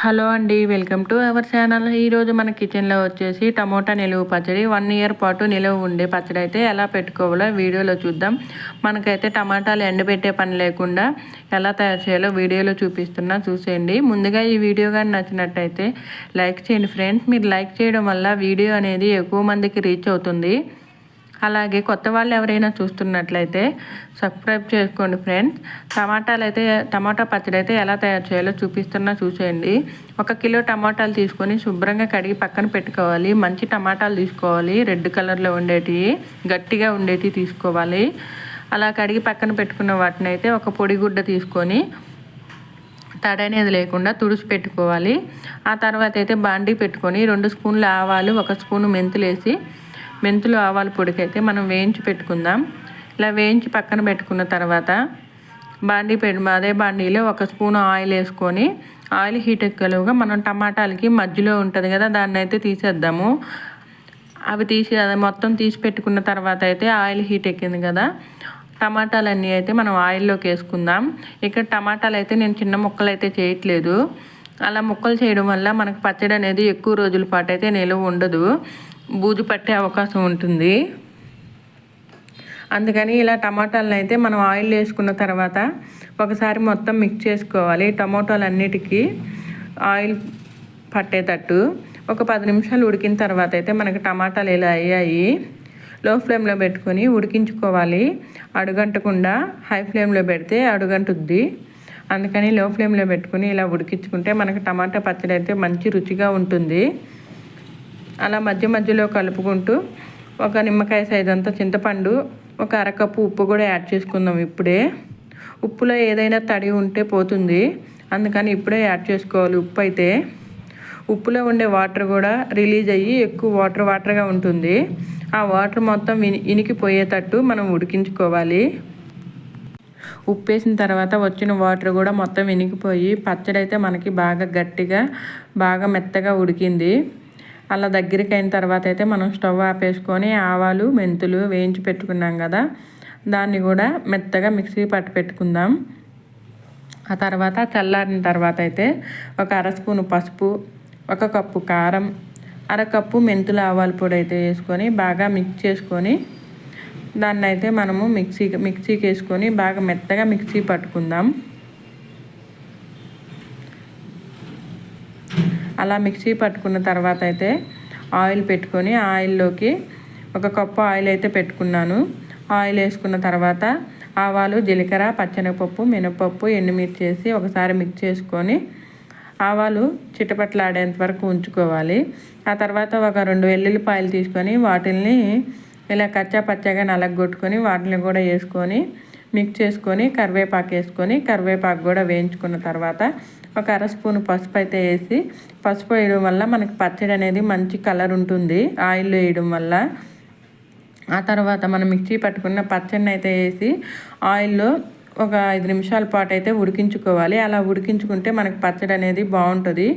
Hello అండి welcome to our channel. ఈరోజు మన కిచెన్లో వచ్చేసి టమోటా నిలువ పచ్చడి వన్ ఇయర్ పాటు నిలువ ఉండే పచ్చడి అయితే ఎలా పెట్టుకోవాలో వీడియోలో చూద్దాం. మనకైతే టమాటాలు ఎండబెట్టే పని లేకుండా ఎలా తయారు చేయాలో వీడియోలో చూపిస్తున్నా చూసేయండి. ముందుగా ఈ వీడియో కానీ నచ్చినట్టయితే లైక్ చేయండి ఫ్రెండ్స్. మీరు లైక్ చేయడం వల్ల వీడియో అనేది ఎక్కువ మందికి రీచ్ అవుతుంది. అలాగే కొత్త వాళ్ళు ఎవరైనా చూస్తున్నట్లయితే సబ్స్క్రైబ్ చేసుకోండి ఫ్రెండ్స్ టమాటాలు అయితే టమాటా పచ్చడి అయితే ఎలా తయారు చేయాలో చూపిస్తున్నా చూసేయండి. ఒక కిలో టమాటాలు తీసుకొని శుభ్రంగా కడిగి పక్కన పెట్టుకోవాలి. మంచి టమాటాలు తీసుకోవాలి. రెడ్ కలర్లో ఉండేటివి గట్టిగా ఉండేటివి తీసుకోవాలి. అలా కడిగి పక్కన పెట్టుకున్న వాటిని అయితే ఒక పొడిగుడ్డ తీసుకొని తడ అనేది లేకుండా తుడిచి పెట్టుకోవాలి. ఆ తర్వాత అయితే బాండీ పెట్టుకొని రెండు స్పూన్లు ఆవాలు ఒక స్పూన్ మెంతులు వేసి మెంతులు ఆవాల పొడికైతే మనం వేయించి పెట్టుకుందాం. ఇలా వేయించి పక్కన పెట్టుకున్న తర్వాత బాండీ పెట్టి అదే బాండీలో ఒక స్పూన్ ఆయిల్ వేసుకొని ఆయిల్ హీట్ ఎక్కలుగా మనం టమాటాలకి మధ్యలో ఉంటుంది కదా దాన్ని అయితే తీసేద్దాము. అవి తీసి మొత్తం తీసి పెట్టుకున్న తర్వాత అయితే ఆయిల్ హీట్ ఎక్కింది కదా టమాటాలన్నీ అయితే మనం ఆయిల్లోకి వేసుకుందాం. ఇక్కడ టమాటాలు అయితే నేను చిన్న ముక్కలు అయితే చేయట్లేదు. అలా ముక్కలు చేయడం వల్ల మనకు పచ్చడి అనేది ఎక్కువ రోజుల పాటు అయితే నిలువ ఉండదు. బూజు పట్టే అవకాశం ఉంటుంది. అందుకని ఇలా టమాటాలను అయితే మనం ఆయిల్ వేసుకున్న తర్వాత ఒకసారి మొత్తం మిక్స్ చేసుకోవాలి. టమాటాలు అన్నిటికీ ఆయిల్ పట్టేటట్టు ఒక పది నిమిషాలు ఉడికిన తర్వాత అయితే మనకి టమాటాలు ఇలా అయ్యాయి. లో ఫ్లేమ్లో పెట్టుకొని ఉడికించుకోవాలి. అడుగంటకుండా హై ఫ్లేమ్లో పెడితే అడుగంటుద్ది. అందుకని లో ఫ్లేమ్లో పెట్టుకుని ఇలా ఉడికించుకుంటే మనకి టమాటా పచ్చడి అయితే మంచి రుచిగా ఉంటుంది. అలా మధ్య మధ్యలో కలుపుకుంటూ ఒక నిమ్మకాయ సైజ్ అంతా చింతపండు ఒక అరకప్పు ఉప్పు కూడా యాడ్ చేసుకుందాం ఇప్పుడే. ఉప్పులో ఏదైనా తడి ఉంటే పోతుంది. అందుకని ఇప్పుడే యాడ్ చేసుకోవాలి ఉప్పు అయితే. ఉప్పులో ఉండే వాటర్ కూడా రిలీజ్ అయ్యి ఎక్కువ వాటర్ వాటర్గా ఉంటుంది. ఆ వాటర్ మొత్తం విని ఇనికిపోయేటట్టు మనం ఉడికించుకోవాలి. ఉప్పేసిన తర్వాత వచ్చిన వాటర్ కూడా మొత్తం వినిగిపోయి పచ్చడి అయితే మనకి బాగా గట్టిగా బాగా మెత్తగా ఉడికింది. అలా దగ్గరికి అయిన తర్వాత అయితే మనం స్టవ్ ఆపేసుకొని ఆవాలు మెంతులు వేయించి పెట్టుకున్నాం కదా. దాన్ని కూడా మెత్తగా మిక్సీ పట్టు పెట్టుకుందాం. ఆ తర్వాత చల్లారిన తర్వాత అయితే ఒక అర స్పూను పసుపు ఒక కప్పు కారం అరకప్పు మెంతులు ఆవాల పొడి అయితే వేసుకొని బాగా మిక్స్ చేసుకొని దాన్ని అయితే మనము మిక్సీ మిక్సీకి వేసుకొని బాగా మెత్తగా మిక్సీ పట్టుకుందాం. అలా మిక్సీ పట్టుకున్న తర్వాత అయితే ఆయిల్ పెట్టుకొని ఆయిల్లోకి ఒక కప్పు ఆయిల్ అయితే పెట్టుకున్నాను. ఆయిల్ వేసుకున్న తర్వాత ఆవాలు జీలకర్ర పచ్చనపప్పు మినపప్పు ఎండుమిర్చి వేసి ఒకసారి మిక్స్ చేసుకొని ఆవాలు చిటపట్లాడేంత వరకు ఉంచుకోవాలి. ఆ తర్వాత ఒక రెండు వెల్లుల్లిపాయలు తీసుకొని వాటిల్ని ఇలా కచ్చా పచ్చగా నలగొట్టుకొని వాటిని కూడా వేసుకొని మిక్స్ చేసుకొని కరివేపాకు వేసుకొని కరివేపాకు కూడా వేయించుకున్న తర్వాత ఒక అర స్పూన్ పసుపు అయితే వేసి పసుపు వేయడం వల్ల మనకి పచ్చడి అనేది మంచి కలర్ ఉంటుంది. ఆయిల్ వేయడం వల్ల. ఆ తర్వాత మనం మిక్సీ పట్టుకున్న పచ్చడిని అయితే వేసి ఆయిల్లో ఒక ఐదు నిమిషాల పాటు అయితే ఉడికించుకోవాలి. అలా ఉడికించుకుంటే మనకి పచ్చడి అనేది బాగుంటుంది.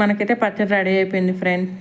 మనకైతే పచ్చడి రెడీ అయిపోయింది ఫ్రెండ్స్.